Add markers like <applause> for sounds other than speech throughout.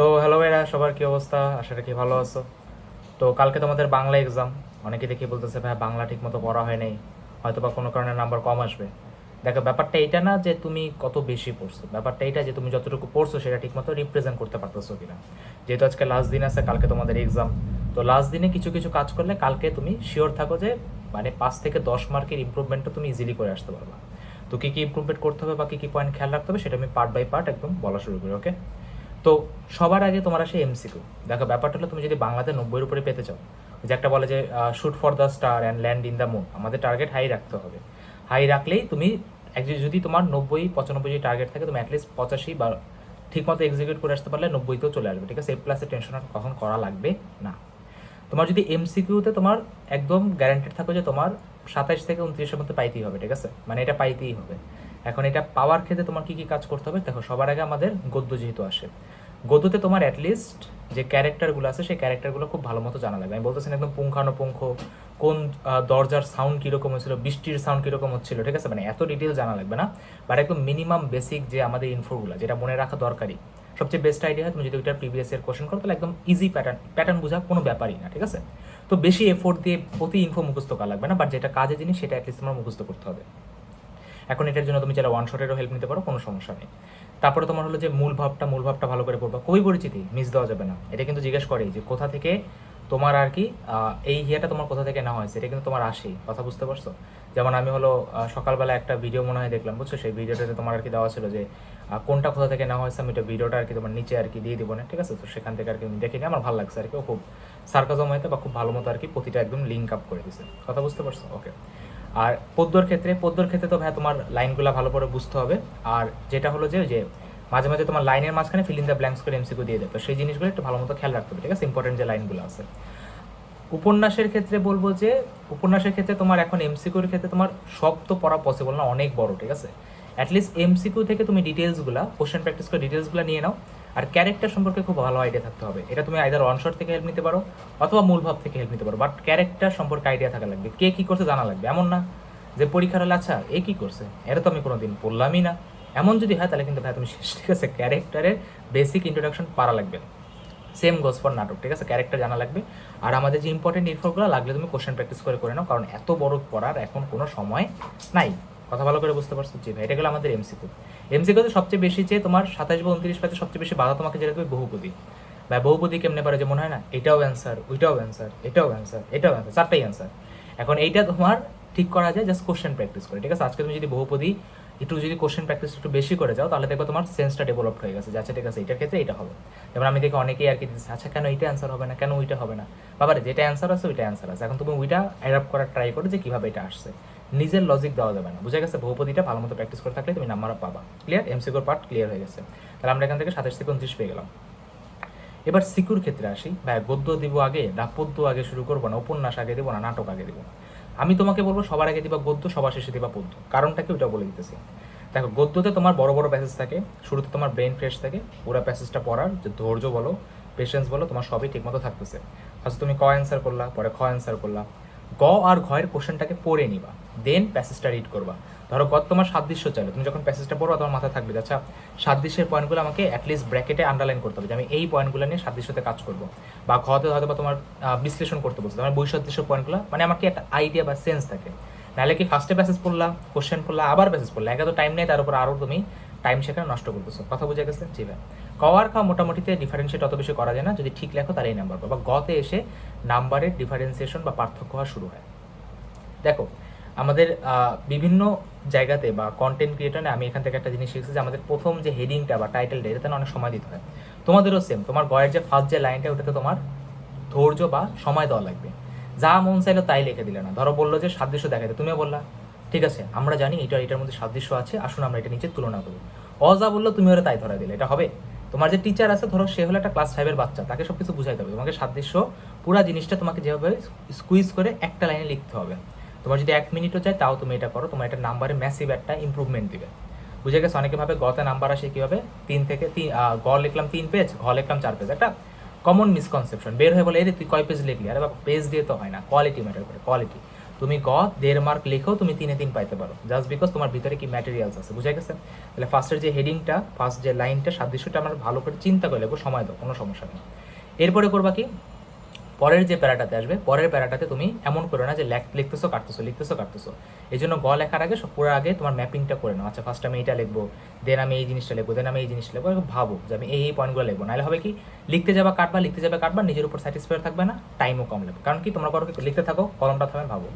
তো হ্যালো ভাইরা, সবার কি অবস্থা? আশা রাখি ভালো আছো। তো কালকে তোমাদের বাংলা এক্সাম অনেকে দেখে বলতেছে ভাই বাংলা ঠিক মতো পড়া হয় নাই। হয়তো বা কোনো কারণে নাম্বার কম আসবে। দেখো, ব্যাপারটা এটা না যে তুমি কত বেশি পড়ছো। ব্যাপারটা এটা যে তুমি যতটুকু পড়ছো, সেটা ঠিক মতো রিপ্রেজেন্ট করতে পারতেছো কিনা। যেহেতু আজকে লাস্ট দিন আছে, কালকে তোমাদের এক্সাম তো লাস্ট দিনে কিছু কিছু কাজ করলে কালকে তুমি শিওর থাকো যে মানে পাঁচ থেকে দশ মার্কের ইম্প্রুভমেন্টটা তুমি ইজিলি করে আসতে পারবা। তো কী কী ইম্প্রুভমেন্ট করতে হবে বা কী কী পয়েন্ট খেয়াল রাখতে হবে, সেটা আমি পার্ট বাই পার্ট একদম বলা শুরু করি ওকে তো সবার আগে তোমার আসে এমসিকিউ দেখো, ব্যাপারটা হলো তুমি যদি বাংলাতে নব্বইয়ের উপরে পেতে চাও, যে একটা বলে যে shoot for the star and land in the moon আমাদের টার্গেট হাই রাখতে হবে। হাই রাখলেই তুমি যদি তোমার নব্বই, পঁচানব্বই যদি টার্গেট থাকে, তুমি অ্যাটলিস্ট পঁচাশি বা ঠিকমতো এক্সিকিউট করে আসতে পারলে নব্বইতেও চলে আসবে, ঠিক আছে? এ প্লাসের টেনশন আর কখন করা লাগবে না। তোমার যদি এমসিকিউতে তোমার একদম গ্যারান্টেড থাকো যে তোমার সাতাইশ থেকে উনত্রিশের মধ্যে পাইতেই হবে, ঠিক আছে? মানে এটা পাইতেই হবে। এখন এটা পাওয়ার ক্ষেত্রে তোমার কি কি কাজ করতে হবে? দেখো, সবার আগে আমাদের গদ্য যেহেতু আসে। গদ্যতে তোমার অ্যাটলিস্ট যে ক্যারেক্টারগুলো আছে, সেই ক্যারেক্টারগুলো খুব ভালো মতো জানা লাগবে। আমি বলতেছি একদম পুঙ্খানুপুঙ্খ, কোন দরজার সাউন্ড কীরকম হচ্ছিল বৃষ্টির সাউন্ড কীরকম হচ্ছিল, ঠিক আছে? মানে এত ডিটেল জানা লাগবে না। বাট একদম মিনিমাম বেসিক যে আমাদের ইনফোগুলো যেটা মনে রাখা দরকারি সবচেয়ে বেস্ট আইডিয়া হয় তুমি যদি ওইটার প্রিভিয়াস এর কোশ্চেন করো, তাহলে একদম ইজি প্যাটার্ন প্যাটার্ন বোঝা কোনো ব্যাপারই না, ঠিক আছে? তো বেশি এফোর্ট দিয়ে প্রতি ইনফো মুখস্থ করা লাগবে না বাট যেটা কাজে জিনিস, সেটা অ্যাটলিস্ট তোমার মুখস্থ করতে হবে। এখন এটার জন্য তুমি চাইলে ওয়ান শটেরও হেল্প নিতে পারো, কোনো সমস্যা নেই। তারপরে তোমার হলো যে মূল ভাবটা মূল ভাবটা ভালো করে পড়বা। কবি পরিচিতি মিস দেওয়া যাবে না। এটা কিন্তু জিজ্ঞেস করেই যে কোথা থেকে তোমার আর কি এই হিয়াটা তোমার কোথা থেকে নেওয়া হয়েছে? এটা কিন্তু তোমার আসেই, কথা বুঝতে পারছ? যেমন আমি হলো সকালবেলা একটা ভিডিও মনে হয় দেখলাম, বুঝছ? সেই ভিডিওটাতে তোমার আর কি দেওয়া ছিল যে কোনটা কোথা থেকে নেওয়া হয়েছে, আমি এটা ভিডিওটা আর কি তোমার নিচে আর কি দিয়ে দিব না, ঠিক আছে? তো সেখান থেকে আর কি দেখে নিয়ে আমার ভালো লাগছে আর কি। ও খুব সার্কাজম হয়তো বা খুব ভালো মতো আর কি প্রতিটা একদম লিঙ্ক আপ করে দিছে। কথা বুঝতে পারছ? ওকে আর পদ্যর ক্ষেত্রে পদ্যর ক্ষেত্রে তো ভাই তোমার লাইনগুলো ভালো করে বুঝতে হবে। আর যেটা হলো যে যে মাঝে মাঝে তোমার লাইনের মাঝখানে ফিল দ্য ব্ল্যাঙ্কস করে এমসিকিউ দিয়ে দেবে সেই জিনিসগুলো একটু ভালো মতো খেয়াল রাখতে হবে, ঠিক আছে? ইম্পর্টেন্ট যে লাইনগুলো আছে। উপন্যাসের ক্ষেত্রে বলব যে, উপন্যাসের ক্ষেত্রে তোমার এখন এমসিকিউর ক্ষেত্রে তোমার সব তো পড়া পসিবল না, অনেক বড়, ঠিক আছে? অ্যাটলিস্ট এমসিকিউ থেকে তুমি ডিটেলসগুলো কোশ্চেন প্র্যাকটিস করে ডিটেলসগুলো নিয়ে নাও। আর ক্যারেক্টার সম্পর্কে খুব ভালো আইডিয়া থাকতে হবে। এটা তুমি আইদার অনশট থেকে হেল্প নিতে পারো অথবা মূল ভাব থেকে হেল্প নিতে পারো। বাট ক্যারেক্টার সম্পর্কে আইডিয়া থাকা লাগবে। কে কী করছে জানা লাগবে। এমন না যে পরীক্ষার হলে আচ্ছা এ কী করছে? এটা তো আমি কোনোদিন পড়লামই না। এমন যদি হয়, তাহলে কিন্তু ভাই তুমি শেষ। ঠিক আছে ক্যারেক্টারের বেসিক ইন্ট্রোডাকশন পারা লাগবে। সেম গোস ফর নাটক। ঠিক আছে ক্যারেক্টার জানা লাগবে। আর আমাদের যে ইম্পর্টেন্ট ইনফোগুলো লাগলে তুমি কোশ্চেন প্র্যাকটিস করে করে নাও। কারণ এত বড় পড়ার এখন কোনো সময় নাই। কথা ভালো করে বুঝতে পারছ? জি ভাই, এটা গেলো আমাদের এমসিকিউ এমসিকিউতে সবচেয়ে বেশি যে তোমার সাতাশ বা উনত্রিশ পাতে সবচেয়ে বেশি বাধা তোমাকে যেটা দেবে বহুপদী। বা বহুপদী কেমনে পারে যে মনে হয় না? এটাও অ্যান্সার ওইটাও অ্যান্সার এটাও অ্যান্সার এটাও অ্যান্সার চারটাই অ্যান্সার এখন এইটা তোমার ঠিক করা যায় জাস্ট কোশ্চেন প্র্যাকটিস করে, ঠিক আছে? আজকে তুমি যদি বহুপদী একটু যদি কোশ্চেন প্র্যাকটিস একটু বেশি করে যাও, তাহলে দেখবে তোমার সেন্সটা ডেভেলপ হয়ে গেছে আচ্ছা ঠিক আছে এটার ক্ষেত্রে এটা হবে। যেমন আমি দেখি অনেকেই আর কি দিচ্ছে আচ্ছা কেন এইটা অ্যান্সার হবে না, কেন ওইটা হবে না? বাবারে, যেটা অ্যান্সার আছে, ওইটা অ্যান্সার আছে। এখন তুমি ওইটা অ্যাডাপ্ট করার ট্রাই করো যে কীভাবে এটা আসছে। নিজের লজিক দেওয়া যাবে না। বুঝা গেছে? বহুপদীটা ভালো মতো প্র্যাকটিস করে থাকলে তুমি নাম্বার পাবা। ক্লিয়ার এমসিকিউর পার্ট ক্লিয়ার হয়ে গেছে। তাহলে আমরা এখান থেকে সাতাশ থেকে উনত্রিশ পেয়ে গেলাম। এবার সিকুর ক্ষেত্রে আসি। ভাই, গদ্য দিব আগে, না পদ্য আগে শুরু করব, না উপন্যাস আগে দিব, না নাটক আগে দিব? আমি তোমাকে বলব, সবার আগে দিবা গদ্য, সবার শেষে দিবা পদ্য। কারণটা কি? ওইটা বলে দিতেছি। দেখো, গদ্যতে তোমার বড় বড় প্যাসেজ থাকে। শুরুতে তোমার ব্রেন ফ্রেশ থাকে। পুরো প্যাসেজটা পড়ার, যে ধৈর্য বলো পেশেন্স বলো, তোমার সবই ঠিকমতো থাকতেছে। ফার্স্ট তুমি ক অ্যান্সার করলা, পরে খ অ্যান্সার করলা। গ আর ঘয়ের কোশ্চেনটাকে পড়ে নিবা। দেন প্যাসেজটা রিড করবা। ধরো গত তোমার সাদৃশ্য চাইলো, তুমি যখন প্যাসেজটা পড়ো তোমার মাথায় থাকবে আচ্ছা সাদৃশ্যের পয়েন্টগুলো আমাকে অ্যাটলিস্ট ব্র্যাকেটে আন্ডারলাইন করতে হবে যে, আমি এই পয়েন্টগুলো নিয়ে সাদৃশ্যতে কাজ করব। বা ঘতে হয়তো বা তোমার বিশ্লেষণ করতে বলছো। তোমার বৈসাদৃশ্য পয়েন্টগুলো মানে আমাকে একটা আইডিয়া বা সেন্স থাকে। নাহলে কি ফার্স্টে প্যাসেজ পড়লা কোশ্চেন পড়লা, আবার প্যাসেজ পড়লা? একা তো টাইম নেই, তার উপর আরও তুমি টাইম সেখানে নষ্ট করতেছো। কথা বুঝে গেছে? জি ভাই। কওয়ার কা মোটামুটিতে ডিফারেন্সিয়েট অত বেশি করা যায় না। যদি ঠিক লেখো তার এই নাম্বার বা গতে এসে নাম্বারের ডিফারেন্সিয়েশন বা পার্থক্য হওয়া শুরু হয়। দেখো আমাদের বিভিন্ন জায়গাতে বা কন্টেন্ট ক্রিয়েটরে আমি এখান থেকে একটা জিনিস শিখছি যে আমাদের প্রথম যে হেডিংটা বা টাইটেলটা এটাতে অনেক সময় দিতে হয়। তোমাদেরও সেম তোমার গয়ের যে ফার্স্ট যে লাইনটা ওটাতে তোমার ধৈর্য বা সময় দেওয়া লাগবে। যা মন চাইলো তাই লিখে দিলে না। ধরো বলল যে সাদৃশ্য দেখাতে তুমিও বললা, ঠিক আছে, আমরা জানি এটা, এটার মধ্যে সাদৃশ্য আছে, আসুন আমরা এটা নিচে তুলনা করি। অজা বলল তুমি ওরা তাই ধরা দিলে। এটা হবে? তোমার যে টিচার আছে, ধরো সে হলো একটা ক্লাস ফাইভের বাচ্চা, তাকে সব কিছু বুঝাইতে হবে। তোমাকে সাদৃশ্য, পুরা জিনিসটা তোমাকে যেভাবে স্কুইজ করে একটা লাইনে লিখতে হবে। তোমার যদি এক মিনিটও চাই তাও তুমি এটা করো। তোমার এটা নাম্বারে ম্যাসিভ একটা ইম্প্রুভমেন্ট দিবে। বুঝে গেছে? অনেকে ভাবে গতে নাম্বার আসে কীভাবে? তিন থেকে তিন গ লিখলাম তিন পেজ ঘ লিখলাম চার পেজ একটা কমন মিসকনসেপশন বের হয়ে বলে এই রে তুই কয় পেজ লিখলি? আরে বাবা পেজ দিয়ে তো হয় না। কোয়ালিটি ম্যাটার করে কোয়ালিটি তুমি গ দেড় মার্ক লিখেও তুমি তিনে তিন পাইতে পারো। জাস্ট বিকজ তোমার ভিতরে কি ম্যাটেরিয়ালস আছে, বুঝে গেছে? তাহলে ফার্স্টের যে হেডিংটা ফার্স্ট যে লাইনটা সাদৃশ্যটা আমার ভালো করে চিন্তা করে লাগবো সময় দাও, কোনো সমস্যা নেই। এরপরে করবা কি? পরের যে প্যারাটাতে আসবে, পরের প্যারাটাতে তুমি এমন করো না যে লিখতেছো, কাটতেছো লিখতেছো, কাটতেছো। এই জন্য গ লেখার আগে সব পুরো আগে তোমার ম্যাপিংটা করে নাও। আচ্ছা ফার্স্ট আমি এইটা লিখব দেন আমি এই জিনিসটা লিখব দেন আমি এই জিনিসটা লিখব ভাবো যে আমি এই এই পয়েন্টগুলো লিখব। নাহলে হবে কি, লিখতে যাবা, কাটবা, লিখতে যাবে, কাটবা, নিজের উপর স্যাটিসফাইড থাকবে না টাইমও কম লাগবে। কারণ কি, তোমরা করো লিখতে থাকো, কলমটা থামে ভাবো।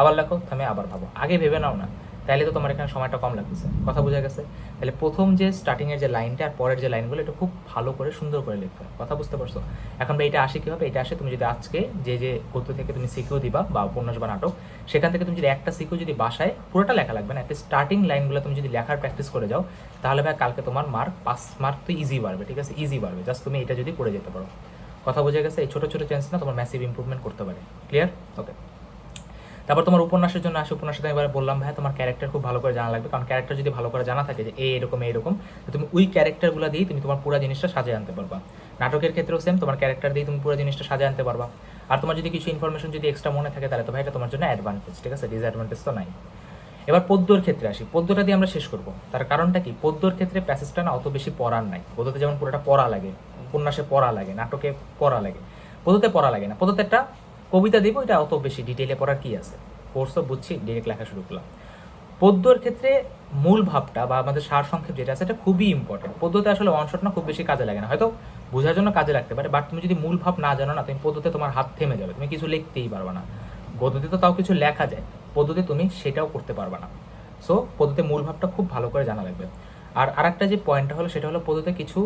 আবার লেখো, থামে আবার ভাবো। আগে ভেবে নাও না। তাইলে তো তোমার এখানে সময়টা কম লাগতেছে। কথা বোঝা গেছে? তাহলে প্রথম যে স্টার্টিংয়ের যে লাইনটা আর পরের যে লাইনগুলো এটা খুব ভালো করে, সুন্দর করে লিখতে হবে কথা বুঝতে পারছ? এখন ভাই এটা আসে কীভাবে? এটা আসে তুমি যদি আজকে যে যে গদ্য থেকে তুমি শিখেও দিবা বা উপন্যাস বা নাটক, সেখান থেকে তুমি যদি একটা শিখো যদি বাসায়, পুরোটা লেখা লাগবে না, একটা স্টার্টিং লাইনগুলো তুমি যদি লেখার প্র্যাকটিস করে যাও, তাহলে ভাই কালকে তোমার মার্ক পাস মার্ক তো ইজি বাড়বে, ঠিক আছে? ইজি বাড়বে জাস্ট তুমি এটা যদি করে যেতে পারো। কথা বোঝা গেছে? এই ছোটো ছোটো চেঞ্জ না তোমার ম্যাসিভ ইমপ্রুভমেন্ট করতে পারে। ক্লিয়ার ওকে তারপর তোমার উপন্যাসের জন্য আসে উপন্যাসে আমি এবার বললাম ভাই তোমার ক্যারেক্টার খুব ভালো করে জানা লাগবে। কারণ ক্যারেক্টার যদি ভালো করে জানা থাকে যে এই এরকম এইরকম তো তুমি ওই ক্যারেক্টারগুলো দিয়ে তুমি তোমার পুরো জিনিসটা সাজিয়ে আনতে পারবা। নাটকের ক্ষেত্রেও সেম তোমার ক্যারেক্টার দিয়ে তুমি পুরো জিনিসটা সাজিয়ে আনতে পারবা। আর তোমার যদি কিছু ইনফরমেশন যদি এক্সট্রা মনে থাকে, তাহলে তো ভাই এটা তোমার জন্য অ্যাডভান্টেজ ঠিক আছে? ডিসঅ্যাডভান্টেজ তো নাই। এবার পদ্যর ক্ষেত্রে আসি। পদ্যটা দিয়ে আমরা শেষ করব। তার কারণটা কি? পদ্যর ক্ষেত্রে প্যাসেজটা না অত বেশি পড়ার নাই। পদ্যতে যেমন পুরোটা পড়া লাগে, উপন্যাসে পড়া লাগে, নাটকে পড়া লাগে। পদ্যতে পড়া লাগে না। পদ্যতে একটা কবিতা দিব, এটা অত বেশি ডিটেলে পড়ার কি আছে? কোর্স কোর্সও বুঝছি ডিরেক্ট লেখা শুরু করলাম। পদ্যর ক্ষেত্রে মূল ভাবটা বা আমাদের সার সংক্ষেপ যেটা আছে, এটা খুবই ইম্পর্টেন্ট পদ্যতে আসলে অনশট না খুব বেশি কাজে লাগে না। হয়তো বোঝার জন্য কাজে লাগতে পারে বাট তুমি যদি মূল ভাব না জানো না, তুমি পদ্যতে তোমার হাত থেমে যাবে। তুমি কিছু লিখতেই পারবে না। গদ্যতে তো তাও কিছু লেখা যায়। পদ্যতে তুমি সেটাও করতে পারবে না। সো পদ্যতে মূল ভাবটা খুব ভালো করে জানা লাগবে। আর আরেকটা যে পয়েন্টটা হলো, সেটা হলো পদ্যতে কিছু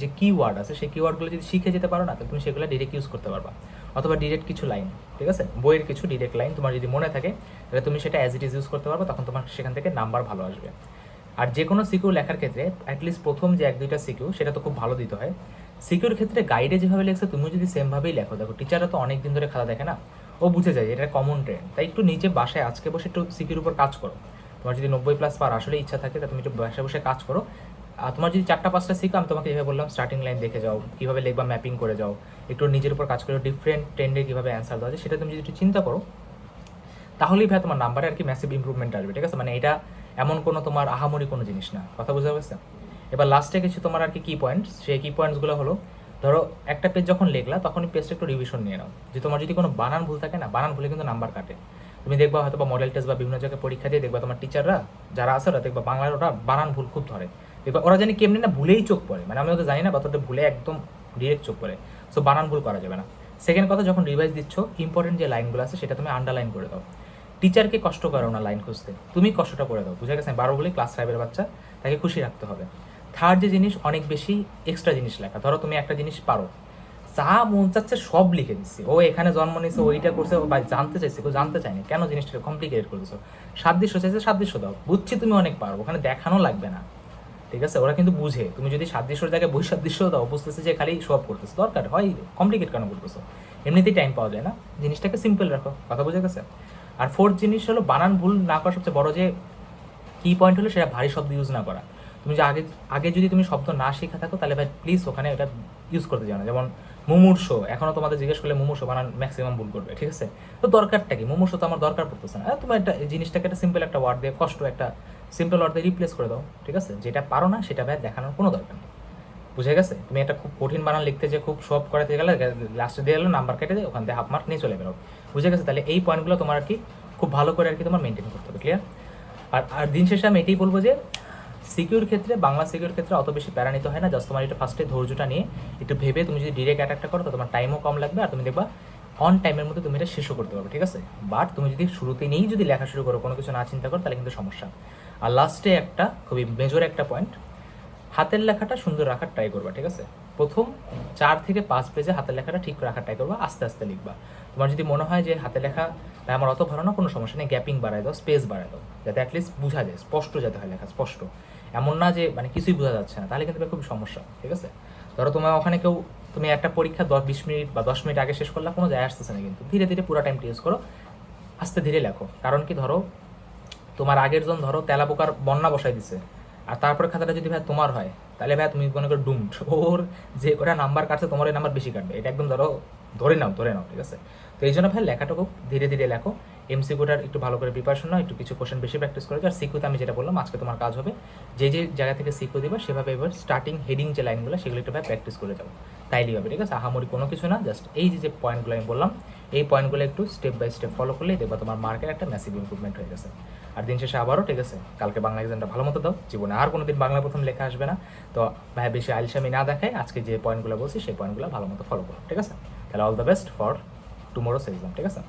যে কিওয়ার্ড আছে, সেই কিওয়ার্ডগুলো যদি শিখে যেতে পারো না তাহলে তুমি সেগুলো ডিরেক্ট ইউজ করতে পারবা। অথবা ডিরেক্ট কিছু লাইন ঠিক আছে? বইয়ের কিছু ডিরেক্ট লাইন তোমার যদি মনে থাকে, তাহলে তুমি সেটা অ্যাজ ইট ইজ ইউজ করতে পারবে, তখন তোমার সেখান থেকে নাম্বার ভালো আসবে। আর যে কোনো সিকিউ লেখার ক্ষেত্রে অ্যাটলিস্ট প্রথম যে এক, দুইটা সিকিউ সেটা তো খুব ভালো দিতে হয়। সিকিউর ক্ষেত্রে গাইডে যেভাবে লেখছে, তুমি যদি সেমভাবেই লেখো, দেখো টিচাররা তো অনেক দিন ধরে খাতা দেখে না, ও বুঝে যায় এটা কমন ট্রেন্ড তাই একটু নিচে বাসায় আজকে বসে একটু সিকিউর উপর কাজ করো। তোমার যদি নব্বই প্লাস পার আসলে ইচ্ছা থাকে, তা তুমি একটু বাসায় বসে কাজ করো। তোমার যদি চারটা, পাঁচটা শিখো, আমি তোমাকে যেভাবে বললাম স্টার্টিং লাইন দেখে যাও, কীভাবে লিখবা ম্যাপিং করে যাও। একটু নিজের উপর কাজ করে ডিফারেন্ট ট্রেন্ডে কীভাবে অ্যান্সার দেওয়া যায়, সেটা তুমি যদি একটু চিন্তা করো, তাহলেই ভাই তোমার নাম্বারে আর কি ম্যাসিভ ইমপ্রুভমেন্ট আসবে, ঠিক আছে? মানে এটা এমন কোনো তোমার আহামরি কোনো জিনিস না। কথা বুঝতে পারছে এবার লাস্টে কিছু তোমার আর কি কি পয়েন্টস সেই কি পয়েন্টসগুলো হলো, ধরো একটা পেজ যখন লিখলা, তখনই পেজটা একটু রিভিশন নিয়ে নাও। যে তোমার যদি কোনো বানান ভুল থাকে না, বানান ভুলে কিন্তু নাম্বার কাটে। তুমি দেখবা হয়তো বা মডেল টেস্ট বা বিভিন্ন জায়গায় পরীক্ষা দিয়ে দেখবা তোমার টিচাররা যারা আছে ওরা দেখবা বাংলার ওরা বানান ভুল খুব ধরে। দেখবা ওরা জানি কেমনি না ভুলেই চোখ পড়ে। মানে আমি ওদের জানি না বা ভুলে একদম ডিরেক্ট চোখ পড়ে। সো বানান ভুল করা যাবে না। সেকেন্ড কথা, যখন রিভাইজ দিচ্ছ ইম্পর্টেন্ট যে লাইনগুলো আছে, সেটা তুমি আন্ডারলাইন করে দাও। টিচারকে কষ্ট করো না লাইন খুঁজতে। তুমি কষ্টটা করে দাও। বুঝা গেছে? বারো বলি ক্লাস ফাইভের বাচ্চা, তাকে খুশি রাখতে হবে। থার্ড যে জিনিস, অনেক বেশি এক্সট্রা জিনিস লেখা। ধরো, তুমি একটা জিনিস পারো। যা মন চাচ্ছে, সব লিখে দিচ্ছি। ও এখানে জন্ম নিয়েছে ওইটা করছে বা জানতে চাইছে, কেউ জানতে চায়নি। কেন জিনিসটা কমপ্লিকেটেড করে দিছো সাদৃশ্য চাইছে, সাদৃশ্য দাও। বুঝছি তুমি অনেক পারো। ওখানে দেখানো লাগবে না। ঠিক আছে? ওরা কিন্তু বুঝে। তুমি যদি সাদৃশ্যর জায়গায় বৈসাদৃশ্য দাও, বুঝতেছে যে খালি সব করতেছে। দরকার, হয় কমপ্লিকেট কেন করতেছো? এমনিতেই টাইম পাওয়া যায় না। জিনিসটাকে সিম্পল রাখো, কথা বুঝে গেছে? আর ফোর্থ জিনিস হলো, বানান ভুল না করা সবচেয়ে বড় যে কি পয়েন্ট হলো, সেটা ভারী শব্দ ইউজ না করা। তুমি যে আগে আগে যদি তুমি শব্দ না শেখা থাকো, তাহলে ভাই প্লিজ ওখানে এটা ইউজ করতে যাও না। যেমন মুমূর্ষ, এখনও তোমাদের জিজ্ঞেস করলে মুমূর্ষ বানান ম্যাক্সিমাম ভুল করবে, ঠিক আছে? তো দরকারটা কি? মুমূর্ষ তো আমার দরকার পড়তেছে না। তুমি একটা জিনিসটাকে একটা সিম্পল একটা ওয়ার্ড দিয়ে, কষ্ট একটা সিম্পল দিয়ে রিপ্লেস করে দাও, ঠিক আছে? যেটা পারো না, সেটা ভাই দেখানোর কোনো দরকার নেই। বুঝে গেছে? তুমি একটা খুব কঠিন বানান লিখতে যে খুব সব করাতে গেলে লাস্টে দিয়ে গেলো নাম্বার কেটে দিয়ে ওখান থেকে হাফ মার্ক নিয়ে চলে বেরো বুঝে গেছে? তাহলে এই পয়েন্টগুলো তোমার আর কি খুব ভালো করে আর কি তোমার মেনটেন করতে হবে ক্লিয়ার আর আর দিন শেষে আমি এটাই বলব যে সিকিউর ক্ষেত্রে, বাংলা সিকিউর ক্ষেত্রে অত বেশি প্যারা নিতে হয় না। জাস্ট তোমার এটা ফার্স্টে ধৈর্যটা নিয়ে একটু ভেবে তুমি যদি ডিরেক্ট অ্যাটাকটা করো, তো তোমার টাইমও কম লাগবে আর তুমি দেখবা অন টাইমের মধ্যে তুমি এটা শেষও করতে পারবে, ঠিক আছে? বাট তুমি যদি শুরুতে নিয়েই যদি লেখা শুরু করো, কোনো কিছু না চিন্তা করো, তাহলে কিন্তু সমস্যা। আর লাস্টে একটা খুবই মেজর একটা পয়েন্ট হাতের লেখাটা সুন্দর রাখার ট্রাই করবা, ঠিক আছে? প্রথম চার থেকে পাঁচ পেজে হাতের লেখাটা ঠিক রাখার ট্রাই করবা, আস্তে আস্তে লিখবা। তোমার যদি মনে হয় যে হাতে লেখা আমার অত ভালো না, কোনো সমস্যা নেই গ্যাপিং বাড়ায় দাও স্পেস বাড়ায় দাও, যাতে অ্যাটলিস্ট বোঝা যায়, স্পষ্ট যাতে হয় লেখা, স্পষ্ট। এমন না যে মানে কিছুই বোঝা যাচ্ছে না, তাহলে কিন্তু খুব সমস্যা, ঠিক আছে? ধরো তোমার ওখানে কেউ, তুমি একটা পরীক্ষা দশ, বিশ মিনিট বা দশ মিনিট আগে শেষ করলে, কোনো যায় আসতেছে না কিন্তু। ধীরে ধীরে পুরো টাইমটা ইউজ করো, আস্তে ধীরে লেখো। কারণ কি ধরো তোমার আগের জন ধরো তেলা পোকার বন্যা বসাই দিছে। আর তারপরে খাতাটা যদি ভাই তোমার হয়, তাহলে ভাই তুমি মনে করো ডুমড <laughs> ওর যে কটা নাম্বার কাটছে, তোমার এই নাম্বার বেশি কাটবে। এটা একদম ধরো ধরে নাও ধরে নাও, ঠিক আছে? তো এই জন্য ভাই লেখাটা খুব ধীরে ধীরে লেখো। এমসিকিউটার একটু ভালো করে প্রিপারেশন নাও, একটু কিছু কোশ্চেন বেশি প্র্যাকটিস করে আর সিকিউতে আমি যেটা বললাম, আজকে তোমার কাজ হবে। যে যে জায়গা থেকে সিকিউ দিবা, সেভাবে এবার স্টার্টিং হেডিং যে লাইনগুলো সেগুলো একটু ভাই প্র্যাকটিস করে যাব তাইলেই হবে, ঠিক আছে? আহামরি কোনো কিছু না জাস্ট এই যে যে পয়েন্টগুলো আমি বললাম, এই পয়েন্টগুলো একটু স্টেপ বাই স্টেপ ফলো করলেই দেখবা তোমার মার্কের একটা ম্যাসিভ ইম্প্রুভমেন্ট হয়ে গেছে। আর দিন শেষে আবারও, ঠিক আছে? কালকে বাংলা এক্সামটা ভালো মতো দাও। জীবনে আর কোনোদিন বাংলা প্রথম লেখা আসবে না। তো ভাই, বেশি আলসামি না দেখায় আজকে যে পয়েন্টগুলো বলছি, সেই পয়েন্টগুলো ভালো মতো ফলো করো, ঠিক আছে? তাহলে all the best for tomorrow's exam ঠিক আছে?